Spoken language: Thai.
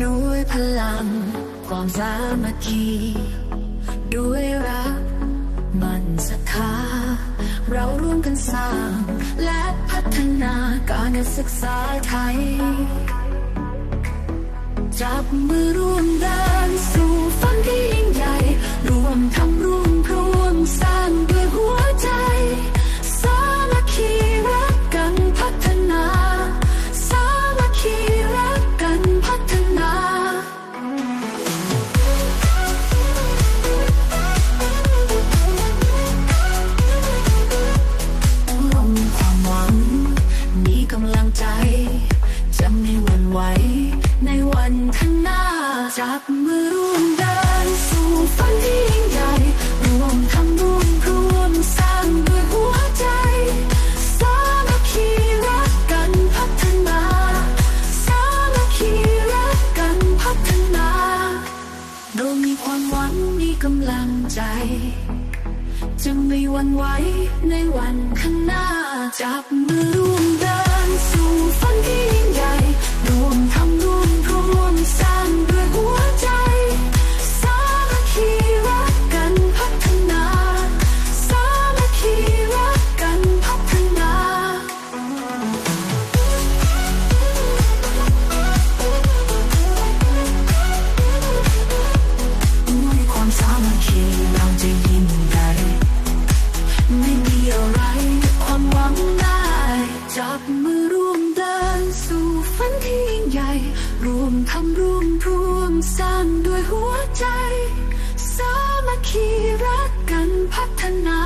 ด้วยพลัง ความสามัคคี ด้วยรัก มันศรัทธาเราร่วมกันสร้าง และพัฒนาการศึกษาไทย จับมือร่วมกัน จจะไม่หวั่นไหวในวันข้างหน้า จับมือร่วมเดินสู่ฝันที่ยิ่งใหญ่รวมทำร่วมร่วมสร้างด้วยหัวใจ สามัคคีรักกันพัฒนา สามัคคีรักกันพัฒนาเรามีความหวังมีกำลังใจจะไม่หวั่นไหวในวันข้างหน้า จับมือร่วมเดิน ฝันที่ยิ่งใหญ่ รวมทำร่วมร่วมสร้างด้วยหัวใจ สามัคคีรักกันพัฒนา